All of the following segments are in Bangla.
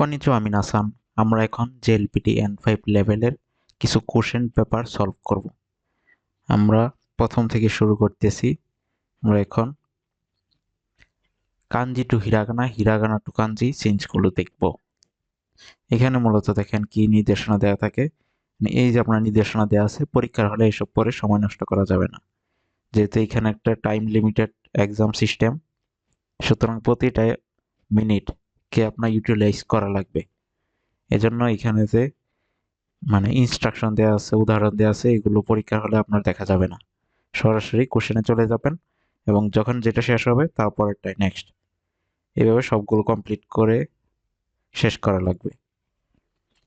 কনিচু আমি নাসান আমরা এখন জেএলপিটি এন ফাইভ লেভেলের কিছু কোশ্চেন পেপার সলভ করব। আমরা প্রথম থেকে শুরু করতেছি। আমরা এখন kanji to hiragana hiragana to kanji চেঞ্জগুলো দেখব। এখানে মূলত দেখেন কি নির্দেশনা দেওয়া থাকে। মানে এই যে আপনার নির্দেশনা দেওয়া আছে, পরীক্ষার হলে এসব পরে সময় নষ্ট করা যাবে না। যেহেতু এখানে একটা টাইম লিমিটেড এক্সাম সিস্টেম সুতরাং প্রতিটা মিনিটকে আপনার ইউটিলাইজ করা লাগবে। এজন্য এখানে যে মানে ইনস্ট্রাকশন দেওয়া আছে, উদাহরণ দেওয়া আছে, এগুলো পরীক্ষা হলে আপনার দেখা যাবে না। সরাসরি কোশ্চেনে চলে যাবেন এবং যখন যেটা শেষ হবে তারপরেরটাই নেক্সট এভাবে সবগুলো কমপ্লিট করে শেষ করা লাগবে।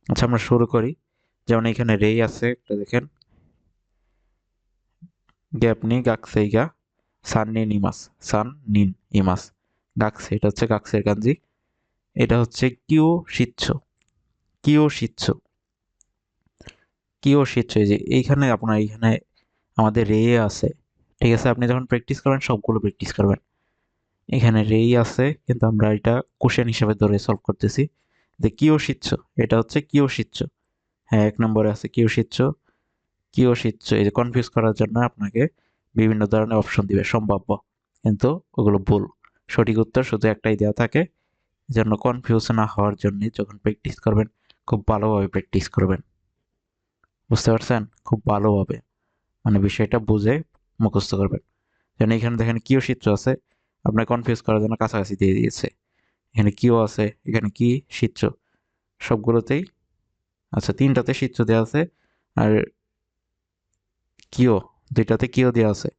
আচ্ছা আমরা শুরু করি। যেমন এখানে রেই আছে, একটা দেখেন। গ্যাপনি গাকসেইগা সান নিন ইমাস সান নিন ইমাস। গাকসে, এটা হচ্ছে গাকসের গাঞ্জি। এটা হচ্ছে কিও শিচ্ছ। কিও শিচ্ছ। কিও এই যে এইখানে আপনার এইখানে আমাদের রে আছে, ঠিক আছে? আপনি যখন প্র্যাকটিস করবেন, সবগুলো প্র্যাকটিস করবেন। এখানে রেই আছে, কিন্তু আমরা এটা কোশ্চেন হিসাবে ধরে সলভ করতেছি যে কিও শিচ্ছ, এটা হচ্ছে কিও শিচ্ছ। হ্যাঁ এক নম্বরে আছে কিও শিচ্ছ। কিও শিচ্ছ, এই যে কনফিউজ করার জন্য আপনাকে বিভিন্ন ধরনের অপশন দিবে, সম্ভাব্য। কিন্তু ওগুলো ভুল। সঠিক উত্তর শুধু একটাই দেওয়া থাকে জন্য কনফিউজ না হওয়ার জন্য যখন প্র্যাকটিস করবেন, খুব ভালোভাবে প্র্যাকটিস করবেন। বুঝতে পারছেন? খুব ভালোভাবে। মানে বিষয়টা বুঝে মুখস্থ করবেন। যেন এখানে দেখেন কিও চিত্র আছে, আপনার কনফিউজ করার জন্য কাছাকাছি দিয়ে দিয়েছে। এখানে কিও আছে, এখানে কি চিত্র সবগুলোতেই আচ্ছা তিনটাতে চিত্র দেওয়া আছে আর কিও, দুইটাতে কিও দেওয়া আছে।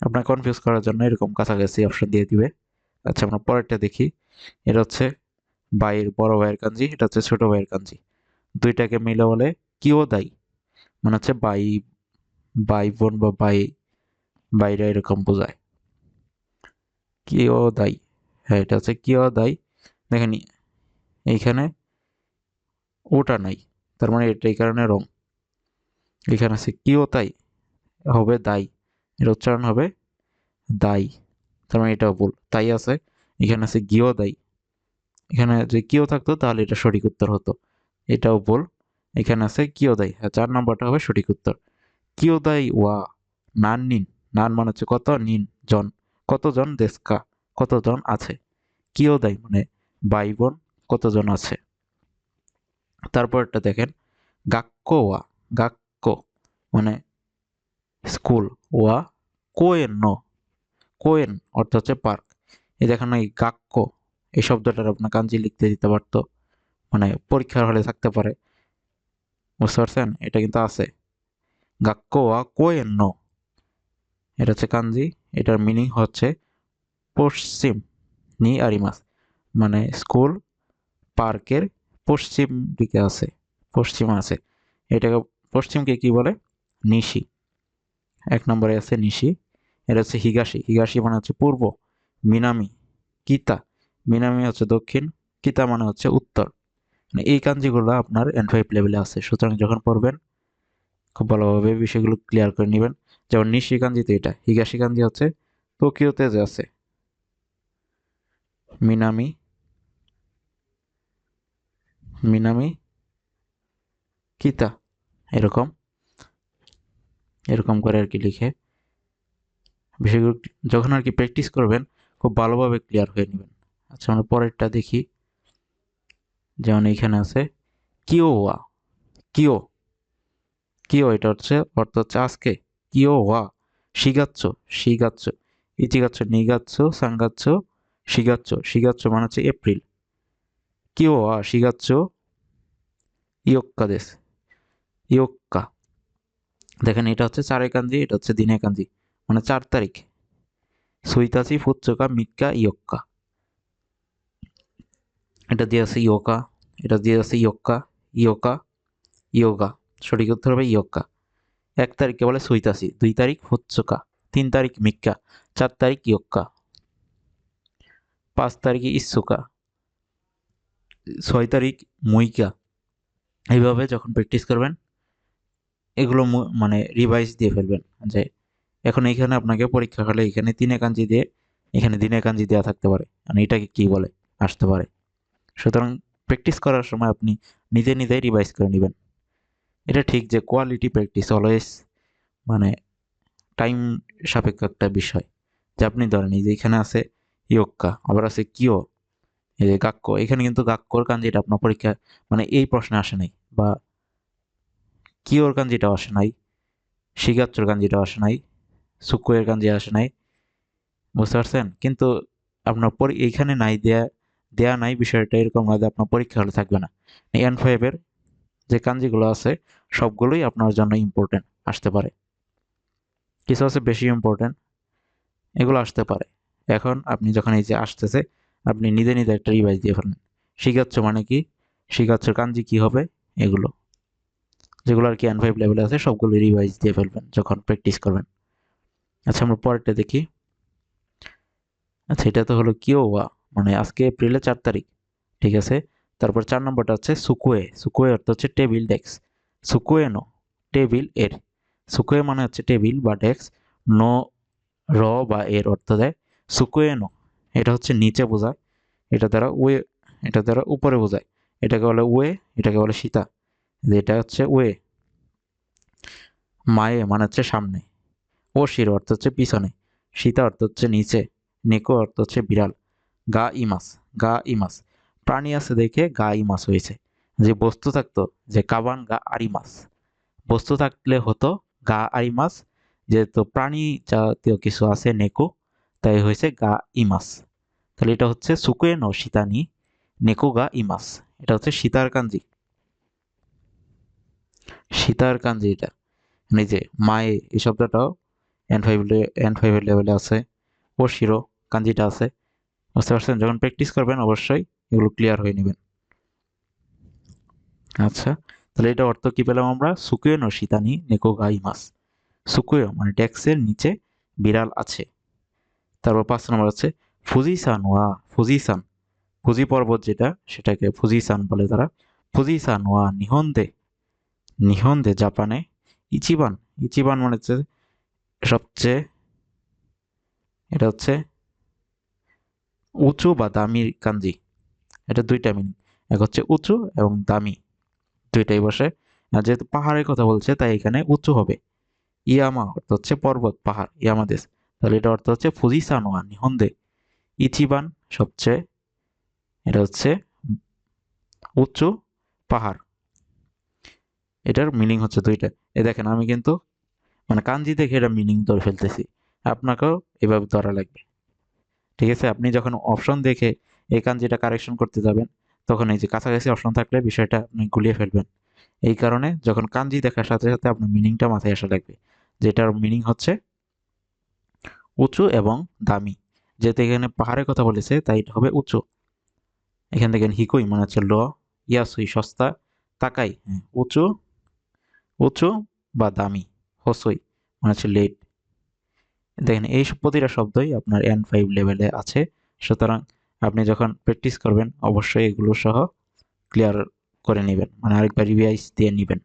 আপনার কনফিউজ করার জন্য এরকম কাছাকাছি অপশন দিয়ে দিবে। আচ্ছা আমরা পরেরটা দেখি। এটা হচ্ছে ভাইয়ের বড় ভাইয়ের কাঞ্জি, এটা হচ্ছে ছোট ভাইয়ের কাঞ্জি। দুইটাকে মিলে বলে কিও দায়ী মানে হচ্ছে ভাই ভাই বোন বা ভাই বাইরা এরকম বোঝায়। কিও দায়ী হ্যাঁ এটা হচ্ছে কিও দায়ী দেখেন, এইখানে ওটা নাই। তার মানে এটা এই কারণে রং। এখানে আছে কিও তাই, হবে দায়ী এর উচ্চারণ হবে দায়ী তার মানে এটাও ভুল। তাই আছে এখানে আছে গিও দায়ী। এখানে যে কিও থাকতো, তাহলে এটা সঠিক উত্তর হতো। এটাও ভুল এখানে আছে কিও দায়ী। হ্যাঁ চার নম্বরটা হবে সঠিক উত্তর। কিও দায়ী ওয়া, নান নিন। নান মানে হচ্ছে কত? নিন, জন। কতজন? দেশকা। কতজন আছে? কিও দায়ী মানে ভাই বোন কতজন আছে? তারপরটা দেখেন। গাক্ক ওয়া, গাক্ক মানে স্কুল। ওয়া, কোয়েন। ন। কোয়েন অর্থ হচ্ছে পার্ক। এই দেখেন এই গাক্ক এই শব্দটার আপনার কাঞ্জি লিখতে দিতে পারতো। মানে পরীক্ষার হলে থাকতে পারে। বুঝতে পারছেন? এটা কিন্তু আছে। গাক্ক ওয়া কোয়েন ন এটা হচ্ছে কাঞ্জি। এটার মিনিং হচ্ছে পশ্চিম, নি আরিমাস মানে স্কুল, পার্কের পশ্চিম দিকে আছে, পশ্চিমে আছে। এটাকে পশ্চিমকে কি বলে? নিশি। এক নম্বরে আছে নিশি। এটা হচ্ছে হিগাশি। হিগাশি মানে হচ্ছে পূর্ব। মিনামি, কিতা। মিনামি হচ্ছে দক্ষিণ, কিতা মানে হচ্ছে উত্তর। মানে এই কাঞ্জিগুলো আপনার এন ফাইভ লেভেলে আছে। সুতরাং যখন পড়বেন, খুব ভালোভাবে বিষয়গুলো ক্লিয়ার করে নেবেন। যেমন নিশি কাঞ্জিতে এটা। হিগাশি কাঞ্জি হচ্ছে টোকিওতে যে আছে। মিনামি মিনামি, কিতা। এরকম। এরকম করে আর কি লিখে। বিষয়গুলো যখন আর কি প্র্যাকটিস করবেন খুব ভালোভাবে ক্লিয়ার হয়ে নেবেন। আচ্ছা আমরা পরেরটা দেখি। যেমন এখানে আছে, কিও ওয়া? কিও? কিও? এটা হচ্ছে, অর্থ হচ্ছে আজকে। কিও ওয়া? শিগাচ্ছ? শিগাচ্ছ। ইচিগাচ্ছ নিগাচ্ছ? সাঙ্গাচ্ছ? শিগাচ্ছ। শিগাচ্ছ মানে হচ্ছে এপ্রিল। কিও ওয়া? শিগাচ্ছ? ইয়ক্কা দেশ ইয়ক্কা। দেখেন, এটা হচ্ছে চারে কাঞ্জি এটা হচ্ছে দিনে কাঞ্জি মানে চার তারিখ। সুইতাসি ফুচ্চকা মিক্কা ইয়ক্কা। এটা দিয়ে আছে ইয়োকা এটা দিয়ে আছে ইয়ক্কা ইয়োকা ইয়োগা। সঠিক উত্তর হবে ইয়ক্কা। এক তারিখকে বলে সুইতাসি দুই তারিখ ফুচ্চকা, তিন তারিখ মিক্কা, চার তারিখ ইয়ক্কা, পাঁচ তারিখে ইসুকা ছয় তারিখ মুইকা। এইভাবে যখন প্র্যাকটিস করবেন, এগুলো মানে রিভাইজ দিয়ে ফেলবেন যে এখন এইখানে আপনাকে পরীক্ষা হলে এখানে তিনে কাঞ্জি দিয়ে, এখানে দিনে কাঞ্জি দেওয়া থাকতে পারে। মানে এটাকে কি বলে? আসতে পারে। সুতরাং প্র্যাকটিস করার সময় আপনি নিজে নিজেই রিভাইজ করে নেবেন। এটা ঠিক যে কোয়ালিটি প্র্যাকটিস অলওয়েজ মানে টাইম সাপেক্ষ একটা বিষয়। যে আপনি ধরেন এই যে এখানে আছে ইয়ক্কা, আবার আছে কিও, এই যে গাক্য এখানে কিন্তু গাক্যর কাঞ্জিটা আপনার পরীক্ষা মানে এই প্রশ্নে আসে নাই, বা কিওর কাঞ্জিটাও আসে নাই শিগাচ্চর কাঞ্জিটাও আসে নাই সুকুয়ের কাঞ্জি আসে নাই। বুঝতে পারছেন? কিন্তু আপনার এইখানে নাই দেয়া দেয়া নাই বিষয়টা এরকম না যে আপনার পরীক্ষা হলে থাকবে না। এন ফাইভের যে কাঞ্জিগুলো আছে, সবগুলোই আপনার জন্য ইম্পর্টেন্ট আসতে পারে। কিছু আছে বেশি ইম্পর্টেন্ট এগুলো আসতে পারে। এখন আপনি যখন এই যে আসতেছে, আপনি নিজে নিজে একটা রিভাইজ দিয়ে ফেলেন শিখাচ্ছ মানে কি? শিখাচ্ছ কাঞ্জি কি হবে? এগুলো। যেগুলো আর কি এন ফাইভ লেভেলে আছে, সবগুলো রিভাইজ দিয়ে ফেলবেন যখন প্র্যাকটিস করবেন। আচ্ছা আমরা পরেরটা দেখি। আচ্ছা এটা তো হলো কিওয়া মানে আজকে এপ্রিলের চার তারিখ, ঠিক আছে? তারপর চার নম্বরটা হচ্ছে সুকুয়ে সুকুয়ে অর্থ হচ্ছে টেবিল ডেস্ক সুকুয়ে নো, টেবিলের, সুকুয়ে মানে হচ্ছে টেবিল বা ডেস্ক নো, র বা এর অর্থ দেয় সুকুয়ে নো, এটা হচ্ছে নিচে বোঝায়, এটা দ্বারা ওয়ে, এটা দ্বারা উপরে বোঝায়, এটাকে বলে ওয়ে, এটাকে বলে সীতা, এটা হচ্ছে ওয়ে, মায়ে মানে হচ্ছে সামনে। ও শির অর্থ হচ্ছে পিছনে সীতা অর্থ হচ্ছে নিচে, নেকো অর্থ হচ্ছে বিড়াল, গা ইমাস গা ইমাস, প্রাণী আছে দেখে গা ইমাস হয়েছে, যে বস্তু থাকতো, যে কাবান গা আরিমাস, বস্তু থাকলে হতো গা আরিমাস, যেহেতু প্রাণী জাতীয় কিছু আছে নেকো, তাই হয়েছে গা ইমাস, তাহলে এটা হচ্ছে সুকুয়ে নো সীতানি নেকো গা ইমাস, এটা হচ্ছে সীতার কাঞ্জি সীতার কাঞ্জি এটা নিজে মায়ে এই শব্দটাও এন ফাইভ এন ফাইভের লেভেলে আছে ও শিরো, কাঞ্জিটা আছে। বুঝতে পারছেন? যখন প্র্যাকটিস করবেন, অবশ্যই এগুলো ক্লিয়ার হয়ে নেবেন। আচ্ছা তাহলে এটা অর্থ কি পেলাম আমরা? সুকুয়ে নো শীতানি নেকো গাই মাস। সুকুয় মানে ডেক্সের নিচে বিড়াল আছে। তারপর পাঁচ নম্বর হচ্ছে ফুজিসান ওয়া, ফুজিসান। ফুজি পর্বত যেটা, সেটাকে ফুজিসান বলে তারা। ফুজিসান ওয়া নিহন্দে নিহন্দে জাপানে। ইচিবান ইচিবান মানে হচ্ছে সবচেয়ে, এটা হচ্ছে উঁচু বা দামি কাঞ্জি। এটা দুইটা মিনিং এক হচ্ছে উঁচু এবং দামি। দুইটাই বসে। আর যেহেতু পাহাড়ের কথা বলছে, তাই এখানে উঁচু হবে। ইয়ামা অর্থ হচ্ছে পর্বত, পাহাড় ইয়ামা দেশ তাহলে এটা অর্থ হচ্ছে ফুজিসানোয়া নিহন্দে। ইচিবান সবচেয়ে, এটা হচ্ছে উঁচু পাহাড়। এটার মিনিং হচ্ছে দুইটা। এ দেখেন, আমি কিন্তু মানে কাঞ্জি দেখে এটা মিনিং ধরে ফেলতেছি। আপনাকেও এভাবে ধরা লাগবে। ঠিক আছে? আপনি যখন অপশন দেখে এই কাঞ্জিটা কারেকশন করতে যাবেন, তখন এই যে কাছাকাছি অপশন থাকলে বিষয়টা আপনি গুলিয়ে ফেলবেন। এই কারণে যখন কাঞ্জি দেখার সাথে সাথে আপনার মিনিংটা মাথায় আসা লাগবে। যেটার মিনিং হচ্ছে উঁচু এবং দামি। যেহেতু এখানে পাহাড়ের কথা বলেছে, তাই এটা হবে উঁচু। এখান থেকে হিকুই মানে হচ্ছে ল, ইয়াসুই, সস্তা, তাকাই হ্যাঁ উঁচু উঁচু বা দামি। হসই মানে হচ্ছে লেট দেখেন, এই প্রতিটা শব্দই আপনার এন ফাইভ লেভেলে আছে। সুতরাং আপনি যখন প্র্যাকটিস করবেন, অবশ্যই এগুলো সহ ক্লিয়ার করে নেবেন মানে আরেকবার রিভাইজ দিয়ে নেবেন।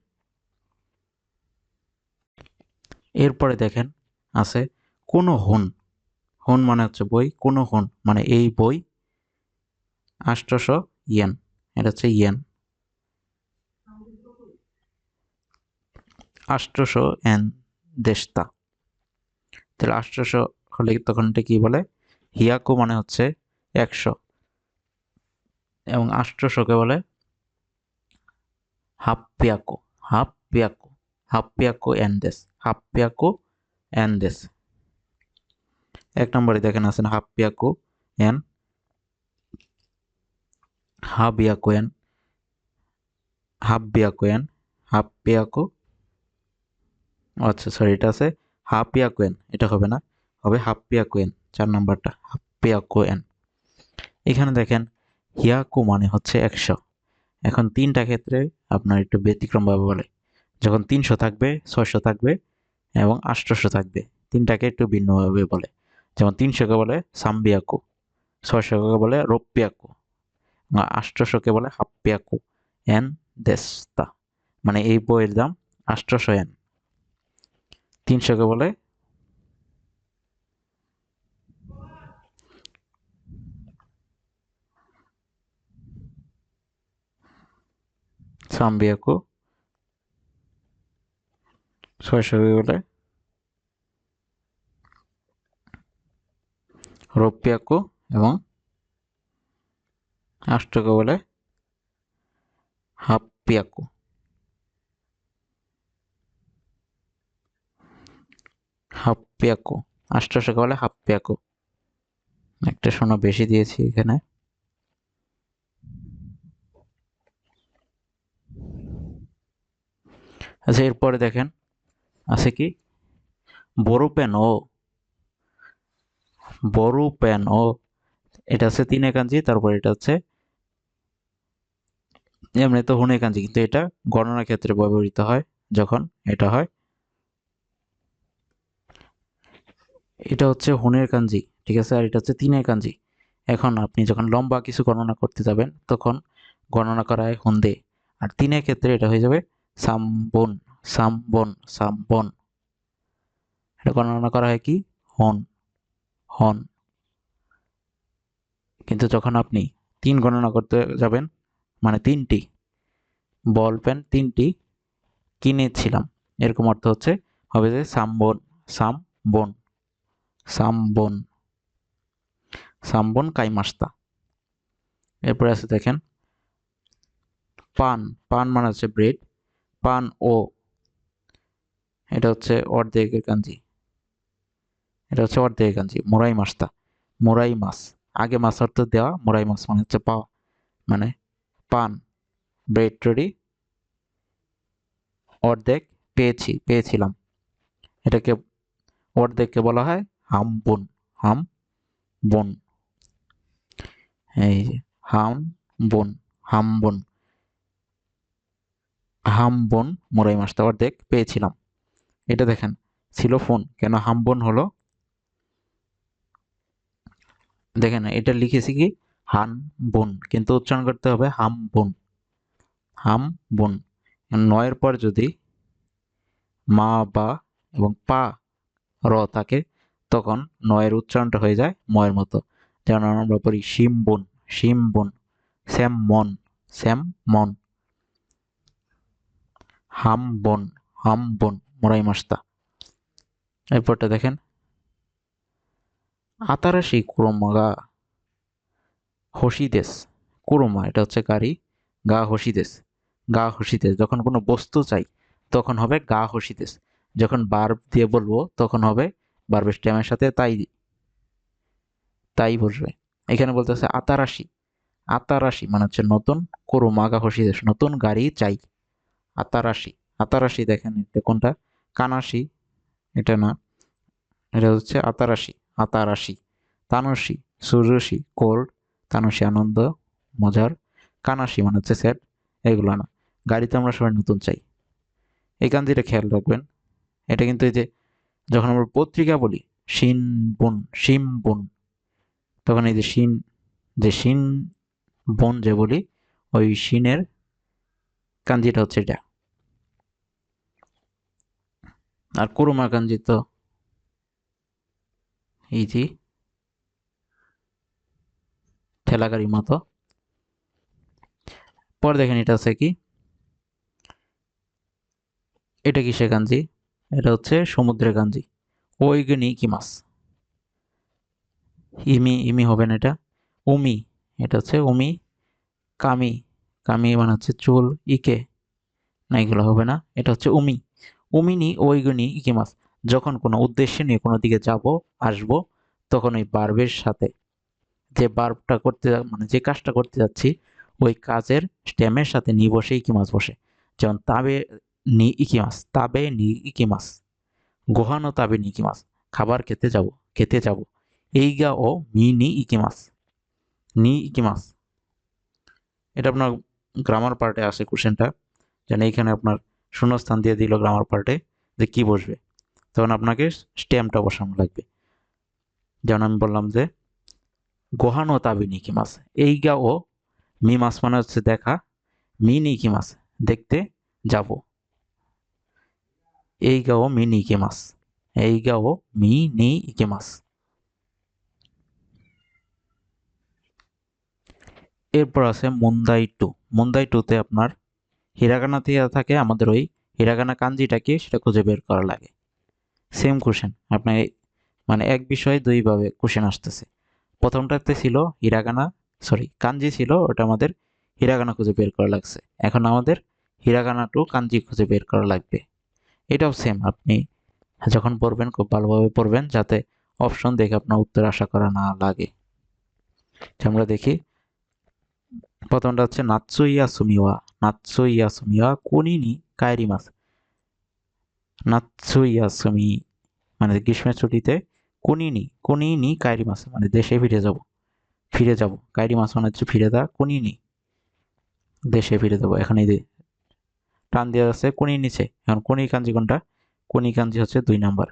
এরপরে দেখেন, আছে কোনো হন। হন মানে হচ্ছে বই, কোনো হন মানে এই বই আষ্টশো ইয়েন এটা হচ্ছে ইয়েন আষ্টশো এন দেশতা। তাহলে আষ্টশো হলে তখন এটা কি বলে? হিয়াকো মানে হচ্ছে একশো। এবং আষ্টশোকে বলে হাপ্পিয়াকো। হাপ্পিয়াকো। হাপ্পিয়াকো অ্যান্ডেস হাপ্পিয়াকো অ্যান্ডেস এক নম্বরে দেখেন আছেন হাপ্পিয়াকো এন। হাবিয়াকো এন। হাব্বিয়াকো এন। হাপ্পিয়াকো আচ্ছা সরি এটা আছে হাপিয়া কোয়েন এটা হবে না, হবে হাপ্পিয়াকোয়েন চার নাম্বারটা হাপ্পিয়াকোয়েন এখানে দেখেন, হিয়াকু মানে হচ্ছে একশো। এখন তিনটা ক্ষেত্রে আপনার একটু ব্যতিক্রমভাবে বলে। যখন তিনশো থাকবে, ছয়শো থাকবে এবং আষ্টশো থাকবে, তিনটাকে একটু ভিন্নভাবে বলে। যেমন তিনশোকে বলে সাম্বিয়াকু, ছয়শোকে বলে রোপ্পিয়াকু আষ্টশোকে বলে হাপ্পিয়াকু, এন দেস্তা। মানে এই বইয়ের দাম আষ্টশো এন। তিনশোকে বলে। সাম্বিয়াকু। শৈশবী বলে। রোপিয়াকু এবং আষ্টকে বলে। হাপ্পিয়াকু। হাপ্পিয়াকু, আষ্টশকে বলে হাপ্পিয়াকু। একটা শোনা বেশি দিয়েছি এখানে। আচ্ছা এরপরে দেখেন, আছে কি? বড় পেন ও বড় পেন ও এটা হচ্ছে তিন একাঞ্জি তারপর এটা হচ্ছে এমনি তো হুন একাঞ্জি কিন্তু এটা গণনার ক্ষেত্রে ব্যবহৃত হয়, যখন এটা হয় এটা হচ্ছে হুনের কাঞ্জি, ঠিক আছে? আর এটা হচ্ছে তিনের কাঞ্জি। এখন আপনি যখন লম্বা কিছু গণনা করতে যাবেন, তখন গণনা করা হয় হন্দে আর তিনের ক্ষেত্রে এটা হয়ে যাবে সামবন সামবন সামবন। এটা গণনা করা হয় কি? হন হন। কিন্তু যখন আপনি তিন গণনা করতে যাবেন মানে তিনটি, বল পেন তিনটি কিনেছিলাম, এরকম অর্থ হচ্ছে হবে যে সামবন সামবন। সামবন। সামবন কাইমাস্তা। এরপরে আছে দেখেন, পান। পান মানে হচ্ছে ব্রেড, পান ও। এটা হচ্ছে অর্ধেকের কাঞ্জি। এটা হচ্ছে অর্ধেকের কাঞ্জি, মোরাই মাছটা মোরাই মাছ। আগে মাছ অর্থ দেওয়া, মোরাই মাছ মানে হচ্ছে পাওয়া মানে পান। Bread ready. অর্ধেক পেয়েছি, পেয়েছিলাম। এটাকে অর্ধেককে বলা হয় হাম বন হাম বন। এই হাম বন হাম বন। হাম বন, মোরাই মাছটা অর্ধেক পেয়েছিলাম। এটা দেখেন, ছিল ফোন, কেন হাম বন হলো? দেখেন, এটা লিখেছি কি? হান বন, কিন্তু উচ্চারণ করতে হবে হাম বন। হাম বন। নয়ের পর যদি মা বা এবং পা র থাকে তখন নয়ের উচ্চারণটা হয়ে যায় ময়ের মতো। যেমন আমরা পড়ি শিম বন শিম বন, শ্যাম মন শ্যাম মন। হাম বন হাম বন, মোরাই মাস্তা। এরপরটা দেখেন। আতারাশি কুরোমা হসিদেশ। কুরমা, এটা হচ্ছে গাড়ি গা হসিদেশ। গা হসিদেশ, যখন কোনো বস্তু চাই, তখন হবে গা হসিদেশ। যখন বার্ব দিয়ে বলব, তখন হবে বার্বের স্ট্যামের সাথে তাই তাই বসবে। এখানে বলতেছে আতারাশি আতারাশি মানে হচ্ছে নতুন কুরোমা গা হসিদেশ নতুন গাড়ি চাই। আতারাশি আতারাশি দেখেন এটা কোনটা? কানাশি। এটা না। এটা হচ্ছে আতারাশি আতারাশি তানসি। সুরসি কোল্ড। তানসি আনন্দ, মজার। কানাশি মানে হচ্ছে স্যাড। এগুলো না। গাড়িতে আমরা সবাই নতুন চাই। এই কান্দিটা খেয়াল রাখবেন। এটা কিন্তু এই যে যখন আমরা পত্রিকা বলি, শিন বোন, শিম বোন, তখন এই যে শিন যে শিন বোন যে বলি, ওই শিনের কাঞ্জিটা হচ্ছে এটা। আর কুরুমা কাঞ্জি তো ইজি ঠেলাগাড়ির মতো। পর দেখেন এটা আছে কি? এটা কিসের কাঞ্জি? এটা হচ্ছে সমুদ্রের কাঞ্জি ওইগনি কি মাছ? ইমি ইমি হবে না এটা? উমি, এটা হচ্ছে উমি। কামি কামি মানে হচ্ছে চুল, ইকে। না, এগুলো হবে না, এটা হচ্ছে উমি। উমিনি ওইগুনি ইকি মাছ? যখন কোনো উদ্দেশ্য নিয়ে কোনো দিকে যাব, আসব, তখন ওই বার্বের সাথে যে বার্বটা করতে মানে যে কাজটা করতে যাচ্ছি, ওই কাজের স্টেমের সাথে নি বসে ইকি মাছ বসে। যেমন তাবে নি ইকি মাছ তাবে নি ইকি মাছ গোহানো তাবে নি ইকি মাছ খাবার খেতে যাব খেতে যাব। এই গা ও মি নি ইকি মাছ নি ইকি মাছ এটা আপনার গ্রামার পার্টে আসে কোশ্চেনটা যেন এইখানে আপনার শূন্যস্থান দিয়ে দিল গ্রামার পার্টে যে কি বসবে। তখন আপনাকে স্ট্যাম্পটা বসানো লাগবে। যেমন আমি বললাম যে, গোহানো তাবি নিকি মাছ এই গা ও মি মাছ মানে হচ্ছে দেখা। মি নিকি মাছ দেখতে যাব। এই গা ও মি নিকি মাছ এই গা ও মি নি ইকে মাছ এরপর আছে মুন্দাই টু মুন্দাই টুতে আপনার হিরাগানাতে থাকে, আমাদের ওই হিরাগানা কাঞ্জিটা কি সেটা খুঁজে বের করা লাগে। সেম কোশ্চেন আপনার মানে এক বিষয়ে দুইভাবে কোশ্চেন আসতেছে। প্রথমটাতে ছিল হিরাগানা সরি কাঞ্জি ছিল, ওটা আমাদের হিরাগানা খুঁজে বের করা লাগছে। এখন আমাদের হিরাগানা টু কাঞ্জি খুঁজে বের করা লাগবে। এটাও সেম আপনি যখন পড়বেন খুব ভালোভাবে পড়বেন যাতে অপশন দেখে আপনার উত্তর আশা করা না লাগে। আমরা দেখি। প্রথমটা হচ্ছে, নাৎসুইয়া সুমিওয়া নাৎসুইয়া সুমিওয়া কুনিনি কায়রি মাছ নাৎসুইয়া সুমি মানে গ্রীষ্মের ছুটিতে, কুনিনি কুনিনি কায়রি মাছ মানে দেশে ফিরে যাব। ফিরে যাব। কায়রি মাছ মানে হচ্ছে ফিরে দা কুনিনি। দেশে ফিরে যাব। এখানে টান দেওয়া আছে কোনি নিচে। এখন কোনি কাঞ্জি কোনটা? কোনি কাঞ্জি হচ্ছে দুই নাম্বার।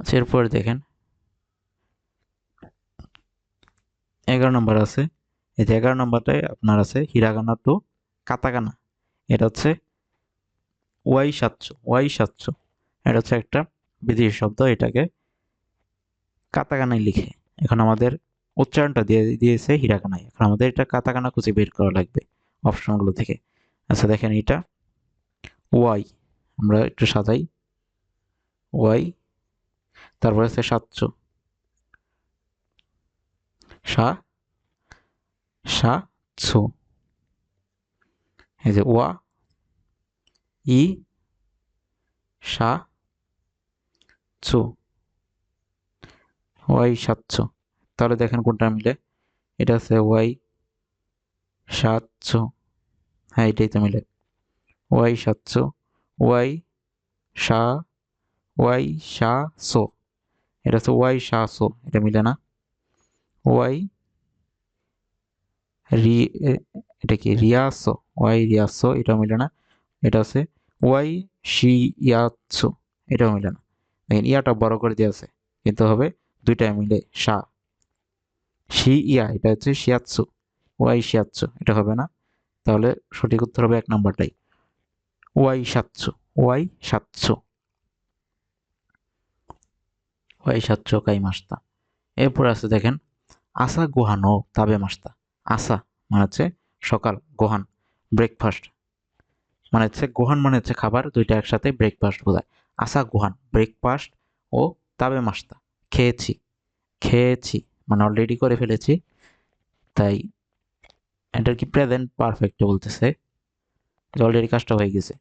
আচ্ছা এরপরে দেখেন। এগারো নম্বর আছে। এই যে এগারো নম্বরটায় আপনার আছে, হিরাগানা টু কাতাকানা এটা হচ্ছে ওয়াই সাতশো ওয়াই সাতশো। এটা হচ্ছে একটা বিদেশি শব্দ, এটাকে কাতাকানায় লিখে। এখন আমাদের উচ্চারণটা দিয়ে দিয়েছে হিরাকানায় এখন আমাদের এটা কাতাকানা খুঁজে বের করা লাগবে অপশনগুলো থেকে। আচ্ছা দেখেন এটা। ওয়াই, আমরা একটু সাজাই। ওয়াই, তারপরে আছে সাতশো। সা সা ছো এই যে ওয়া, ই সা চো ওয়াই, সাতশো। তাহলে দেখেন কোনটা মিলে। এটা আছে ওয়াই সাতশো হ্যাঁ এটাই তো মিলে। ওয়াই সাতশো ওয়াই সা ওয়াই সা সো এটা হচ্ছে ওয়াই সা সো এটা মিলে না। ওয়াই রি এটা কি? রিয়াসো ওয়াই রিয়াসো এটা মিলে না। এটা আছে ওয়াই সি ইয়াৎসো এটাও মিলে না। দেখেন ইয়াটা বড় করে দিয়ে আছে, কিন্তু হবে দুইটাই মিলে সা। শি ইয়া এটা হচ্ছে শিয়াৎসু ওয়াই শিয়াৎসু এটা হবে না? তাহলে সঠিক উত্তর হবে এক নম্বরটাই। ওয়াই সাতশো ওয়াই সাতশো ওয়াই সাতশো কাই মাস্তা? এরপর আছে দেখেন, আসা ও তাবে মাস্তা। আসা মানে হচ্ছে সকাল, গোহান ব্রেকফাস্ট মানে হচ্ছে গোহান মানে হচ্ছে খাবার, দুইটা একসাথে ব্রেকফাস্ট বোঝায়। আসা গোহান ব্রেকফাস্ট ও তাবে মাস্তা। খেয়েছি খেয়েছি। মানে অলরেডি করে ফেলেছি। তাই এটার কি প্রেজেন্ট পারফেক্ট বলতেছে। যে অলরেডি কাজটা হয়ে গেছে।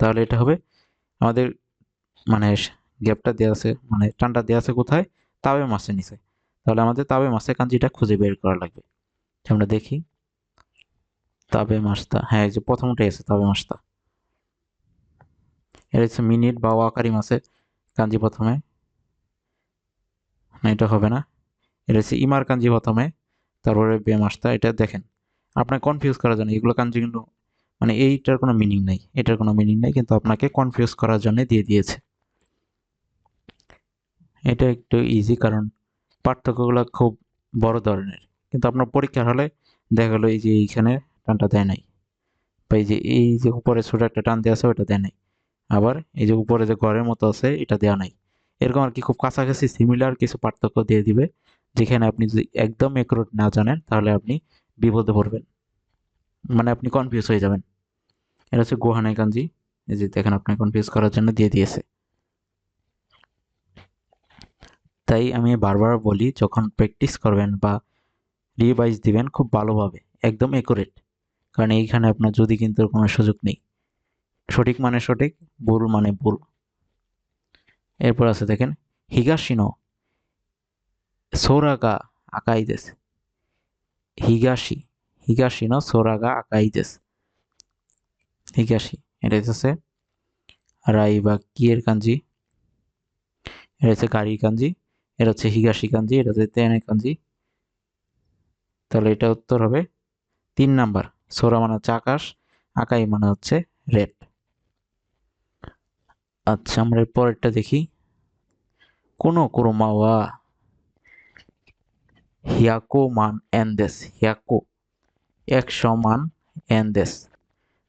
তাহলে এটা হবে আমাদের মানে গ্যাপটা দেওয়া আছে মানে টানটা দেওয়া আছে কোথায়? তাবে মাসে নিচে। তাহলে আমাদের তাবে মাসে কাঞ্জিটা খুঁজে বের করা লাগবে। আমরা দেখি তাবে মাস্তা হ্যাঁ এই যে প্রথমটাই আছে তাবে মাস্তা এটা হচ্ছে মিনিট বা ওয়াকারি মাসে কাঞ্জি প্রথমে। না, এটা হবে না। এটা হচ্ছে ইমার কাঞ্জি প্রথমে, তারপরে বেম আসতা, এটা দেখেন। আপনার কনফিউজ করার জন্য, এগুলো কাঞ্জি কিন্তু মানে এইটার কোনো মিনিং নাই, এটার কোনো মিনিং নাই, কিন্তু আপনাকে কনফিউজ করার জন্য দিয়ে দিয়েছে। এটা একটু ইজি কারণ পার্থক্যগুলো খুব বড় ধরনের। কিন্তু আপনার পরীক্ষার হলে দেখা গেলো, এই যে এইখানে টানটা দেয় নাই, বা এই যে এই যে উপরে ছোটো একটা টান দেওয়া আছে ওটা দেয় নাই। আবার এই যে উপরে যে ঘরের মতো আছে, এটা দেওয়া নাই। এরকম আর কি খুব কাছাকাছি সিমিলার কিছু পার্থক্য দিয়ে দিবে। যেখানে আপনি যদি একদম একুরেট না জানেন, তাহলে আপনি বিপদে পড়বেন। মানে আপনি কনফিউজ হয়ে যাবেন। এটা হচ্ছে গোহানাই কাঞ্জি এই যে দেখেন আপনি কনফিউজ করার জন্য দিয়ে দিয়েছে। তাই আমি বারবার বলি, যখন প্র্যাকটিস করবেন বা রিভাইজ দিবেন, খুব ভালোভাবে, একদম একুরেট কারণ এইখানে আপনার যদি কিন্তু কোনো সুযোগ নেই। সঠিক মানে সঠিক, ভুল মানে ভুল। এরপর আছে দেখেন, হিগাশিনো। সোরাগা আকাই আকাইদেস হিগাশি হিগাশি না সোরাগা আকাইদেস হিগাশি এটা হচ্ছে রাই বা কিয়ের কাঞ্জি এটা হচ্ছে গাড়ির কাঞ্জি এটা হচ্ছে হিগাশি কাঞ্জি এটা হচ্ছে তেনে কাঞ্জি তাহলে এটা উত্তর হবে তিন নাম্বার সোরা মানে হচ্ছে আকাশ আকাই মানে হচ্ছে রেড আচ্ছা আমরা পরেরটা দেখি কোনো কুরমা ওয়া হিয়াকো মান এনদেস হিয়াকো একশো মান এনদেস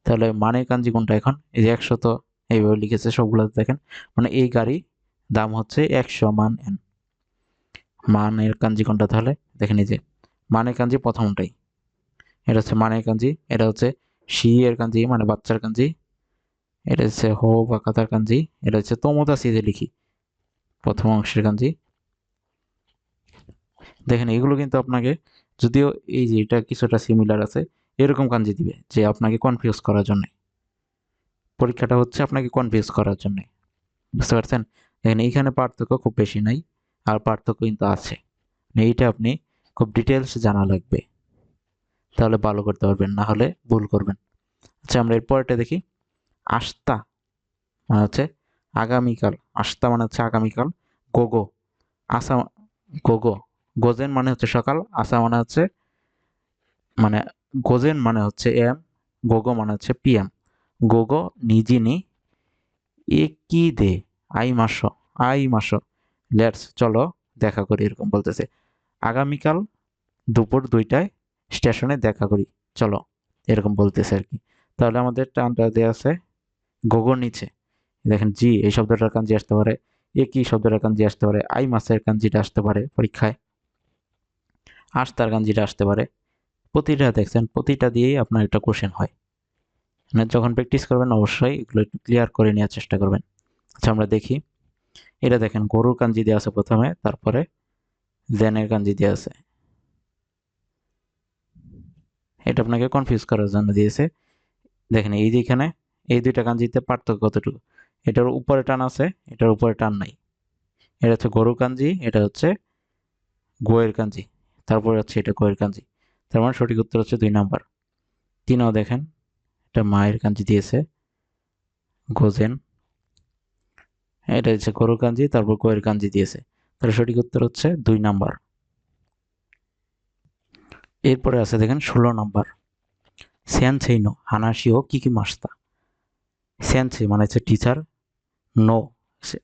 তাহলে মানে কাঞ্জি কোনটা এখন? এই যে একশো তো এইভাবে লিখেছে সবগুলো দেখেন। মানে এই গাড়ি দাম হচ্ছে একশো মান এন। মানের কাঞ্জি কোনটা তাহলে? দেখেন এই যে মানে কাঞ্জি প্রথমটাই। এটা হচ্ছে মানের কাঞ্জি, এটা হচ্ছে শি এর কাঞ্জি মানে বাচ্চার কাঞ্জি। এটা হচ্ছে হো বা কাতার কাঞ্জি, এটা হচ্ছে তমতা সিজে লিখি। প্রথম অংশের কাঞ্জি। দেখেন, এগুলো কিন্তু আপনাকে যদিও এই যে এটা কিছুটা সিমিলার আছে, এরকম কাঞ্জি দিবে যে আপনাকে কনফিউজ করার জন্য। পরীক্ষাটা হচ্ছে আপনাকে কনফিউজ করার জন্য। বুঝতে পারছেন? দেখেন, এইখানে পার্থক্য খুব বেশি নাই, আর পার্থক্য কিন্তু আছে। মানে এইটা আপনি খুব ডিটেলস জানা লাগবে। তাহলে ভালো করতে পারবেন, না হলে ভুল করবেন। আচ্ছা আমরা এর পরেরটা দেখি। আস্তা মানে হচ্ছে আগামীকাল। আস্তা মানে হচ্ছে আগামীকাল। গোগো আসা গোগো গোজেন মানে হচ্ছে সকাল, আসা মানে হচ্ছে মানে গোজেন মানে হচ্ছে এম, গোগো মানে হচ্ছে পিএম। গোগো, নিজিনি কি দে আই মাস আই মাস লেটস, চলো দেখা করি, এরকম বলতেছে। আগামীকাল দুপুর দুইটায় স্টেশনে দেখা করি, চলো, এরকম বলতেছে আর কি। তাহলে আমাদের টানটা দেওয়া আছে গোগো নিচে। দেখেন, জি, এই শব্দটার কাঞ্জি আসতে পারে এ কি শব্দটার কাঞ্জি আসতে পারে আই মাসের কাঞ্জিটা আসতে পারে পরীক্ষায়। আস্তার কাঞ্জিটা আসতে পারে। প্রতিটা দেখছেন, প্রতিটা দিয়েই আপনার একটা কোশ্চেন হয়। মানে যখন প্র্যাকটিস করবেন, অবশ্যই এগুলো ক্লিয়ার করে নেওয়ার চেষ্টা করবেন। আচ্ছা আমরা দেখি। এটা দেখেন, গরুর কাঞ্জি দেওয়া আছে প্রথমে, তারপরে জেনের কাঞ্জি দেওয়া আছে। এটা আপনাকে কনফিউজ করার জন্য দিয়েছে। দেখেন, এই যে এখানে, এই দুইটা কাঞ্জিতে পার্থক্য কতটুকু? এটার উপরে টান আছে, এটার উপরে টান নাই। এটা হচ্ছে গরু কাঞ্জি, এটা হচ্ছে গোয়ের কাঞ্জি। তারপরে হচ্ছে এটা গোয়ের কাঞ্জি। তার মানে সঠিক উত্তর হচ্ছে দুই নাম্বার। তিনও দেখেন, এটা মায়ের কাঞ্জি দিয়েছে, গোজেন। এটা হচ্ছে গরু কাঞ্জি, তারপর গোয়ের কাঞ্জি দিয়েছে। তাহলে সঠিক উত্তর হচ্ছে দুই নাম্বার। এরপরে আছে দেখেন ষোলো নাম্বার। সেনসেইনো হানাসিও কি কি মাস্তা? সেন্সে মানে হচ্ছে টিচার নো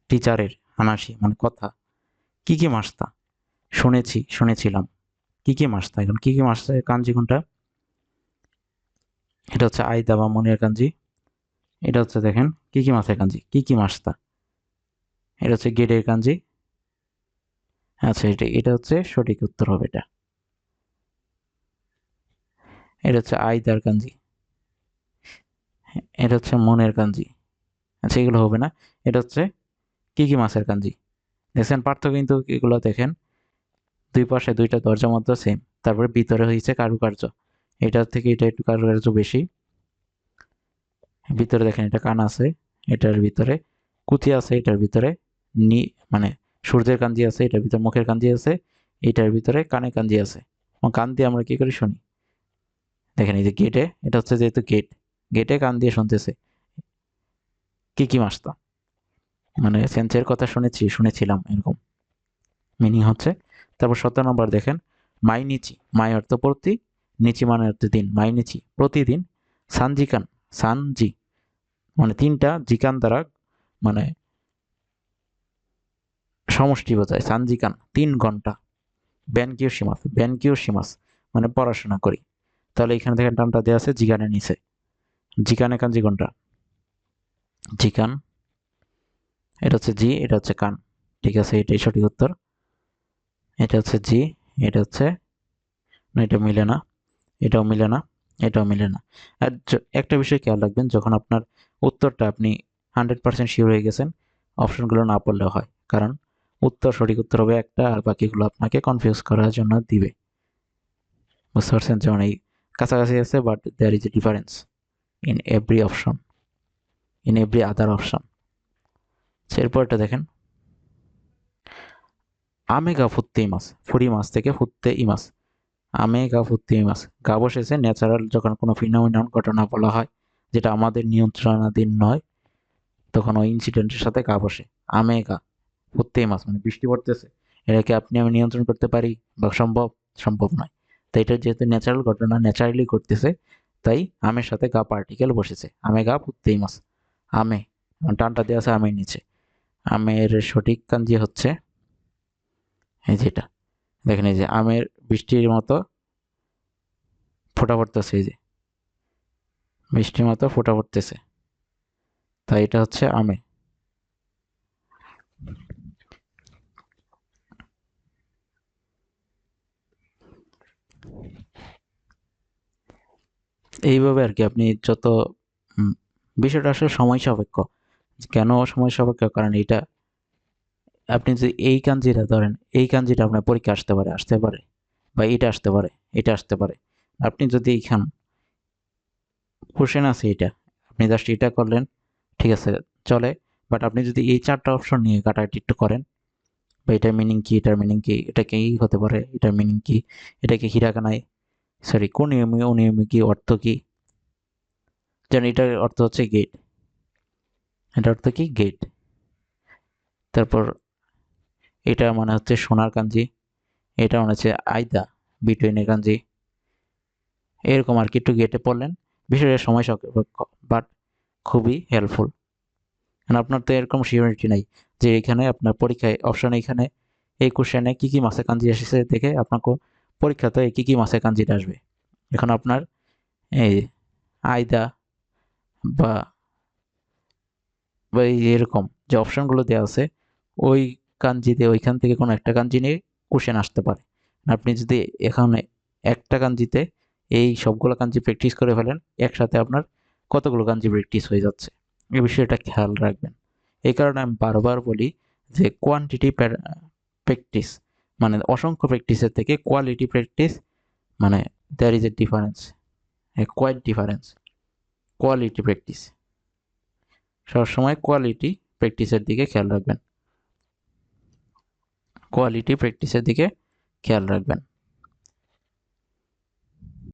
টিচারের হানাসি মানে কথা। কি কি মাস্তা? শুনেছি, শুনেছিলাম। কি কি মাস্তা এখন কি কি মাস্তা কাঞ্জি কোনটা? এটা হচ্ছে আইদা বা মনের কাঞ্জি। এটা হচ্ছে দেখেন, কি কি মাছের কাঞ্জি? কি কি মাস্তা এটা হচ্ছে গেটের কাঞ্জি। আচ্ছা এটা এটা হচ্ছে সঠিক উত্তর হবে এটা। এটা হচ্ছে আইদার কাঞ্জি। এটা হচ্ছে মনের কাঞ্জি। আচ্ছা এগুলো হবে না। এটা হচ্ছে কি কি মাছের কাঞ্জি? দেখছেন পার্থক্য কিন্তু এগুলো দেখেন। দুই পাশে দুইটা দরজা মধ্যে সেম তারপরে ভিতরে হয়েছে কারুকার্য। এটার থেকে এটা একটু কারুকার্য বেশি। ভিতরে দেখেন, এটা কান আছে, এটার ভিতরে কুতি আছে, এটার ভিতরে নি মানে সূর্যের কাঞ্জি আছে, এটার ভিতরে মুখের কাঞ্জি আছে, এটার ভিতরে কানে কাঞ্জি আছে। কান দিয়ে আমরা কি করি? শুনি। দেখেন, এই যে গেটে এটা হচ্ছে যেহেতু গেট গেটে কান দিয়ে শুনতেছে। কি কি মাসতা মানে সেন্সের কথা শুনেছি, শুনেছিলাম এরকম। মিনিং হচ্ছে তারপর সতেরো নম্বর দেখেন, মাই নিচি, মাই অর্থ প্রতি, নিচি মানে অর্থ দিন মাই নিচি প্রতিদিন সানজিকান সানজি মানে তিনটা জিকান দ্বারা মানে সমষ্টি বোঝায় সানজিকান তিন ঘণ্টা ব্যানকিও সীমাস ব্যানকিও সীমাস মানে পড়াশোনা করি। তাহলে এখানে দেখেন টানটা দেওয়া আছে জিকানের নিচে, জিকানে কান জিকনটা জিকান, এটা হচ্ছে জি, এটা হচ্ছে কান, ঠিক আছে, এটাই সঠিক উত্তর। এটা হচ্ছে জি, এটা হচ্ছে, না এটা মিলে না, এটাও মিলে না, এটাও মিলে না। আর একটা বিষয় খেয়াল রাখবেন, যখন আপনার উত্তরটা আপনি হান্ড্রেড পার্সেন্ট শিওর হয়ে গেছেন, অপশনগুলো না পড়লেও হয়। কারণ উত্তর, সঠিক উত্তর হবে একটা, আর বাকিগুলো আপনাকে কনফিউজ করার জন্য দিবে। বুঝতে পারছেন? যেমন এই কাছাকাছি আছে but there is a difference in every option in every other option এরপরটা দেখেন আমে গা ফুত্তে ইমাস ফুরি মাছ থেকে ফুত্তে ইমাস আমে গা ফুত্তে ইমাস গা বসেছে ন্যাচারাল যখন কোনো ফিনোমিনন ঘটনা বলা হয়, যেটা আমাদের নিয়ন্ত্রণাধীন নয়, তখন ওই ইনসিডেন্টের সাথে গা বসে আমে গা ফুত্তে ইমাস মানে বৃষ্টি পড়তেছে, এটাকে আপনি আমি নিয়ন্ত্রণ করতে পারি বা সম্ভব? সম্ভব নয়। তাই এটা যেহেতু ন্যাচারাল ঘটনা ন্যাচারালি ঘটতেছে, তাই আমের সাথে গা পার্টিকেল বসেছে। আমে গা ফুটতেই মাছ, আমে টানটা দেওয়া আছে আমের নিচে। আমের সঠিক কাঞ্জি হচ্ছে এই যেটা দেখেন এই যে আমের বৃষ্টির মতো ফোটা পড়তেছে, এই যে। বৃষ্টির মতো ফোটা পড়তেছে। তাই এটা হচ্ছে আমে। এইভাবে আর কি আপনি যত বিষয়টা আসলে সময় সাপেক্ষ। কেন সময় সাপেক্ষ? কারণ এটা আপনি যদি এই কাঞ্জিটা ধরেন, এই কাঞ্জিটা আপনার পরীক্ষা আসতে পারে আসতে পারে, বা এটা আসতে পারে, এটা আসতে পারে। আপনি যদি এইখান কোশ্চেন আছে এটা, আপনি জাস্ট এটা করলেন, ঠিক আছে, চলে। বাট আপনি যদি এই চারটা অপশন নিয়ে কাটাকাটি একটু করেন, বা এটার মিনিং কি, এটার মিনিং কি, এটা কি হতে পারে, এটার মিনিং কি, এটা কি হিরাকানায় সরি কোন নিয়মে, অনিয়মে কি, অর্থ কি? যেন এটার অর্থ হচ্ছে গেট এটার অর্থ কি? গেট তারপর এটা মানে হচ্ছে সোনার কাঞ্জি, এটা মানে হচ্ছে আয়দা বিটুইনের কাঞ্জি। এরকম আর কি একটু গেটে পড়লেন বিষয়টা সময় সাপেক্ষ বাট খুবই হেল্পফুল কারণ আপনার তো এরকম সিউরিটি নাই যে এখানে আপনার পরীক্ষায় অপশন এখানে এই কোশ্চেনে কী কী মাসে কাঞ্জি এসেছে দেখে আপনাকে পরীক্ষাতে কী কী মাসে কাঞ্জিটা আসবে। এখন আপনার এই আয়দা বা বা এই এরকম যে অপশনগুলো দেওয়া আছে, ওই কাঞ্জিতে ওইখান থেকে কোনো একটা কাঞ্জি নিয়ে কোশ্চেন আসতে পারে। আপনি যদি এখানে একটা কাঞ্জিতে এই সবগুলো কাঞ্জি প্র্যাকটিস করে ফেলেন, একসাথে আপনার কতগুলো কাঞ্জি প্র্যাকটিস হয়ে যাচ্ছে? এই বিষয়টা খেয়াল রাখবেন। এই কারণে আমি বারবার বলি যে কোয়ান্টিটি প্র্যাকটিস মানে অসংখ্য প্র্যাকটিসের থেকে কোয়ালিটি প্র্যাকটিস মানে there is a difference quite difference quality practice সবসময় কোয়ালিটি প্র্যাকটিসের দিকে খেয়াল রাখবেন। কোয়ালিটি প্র্যাকটিসের দিকে খেয়াল রাখবেন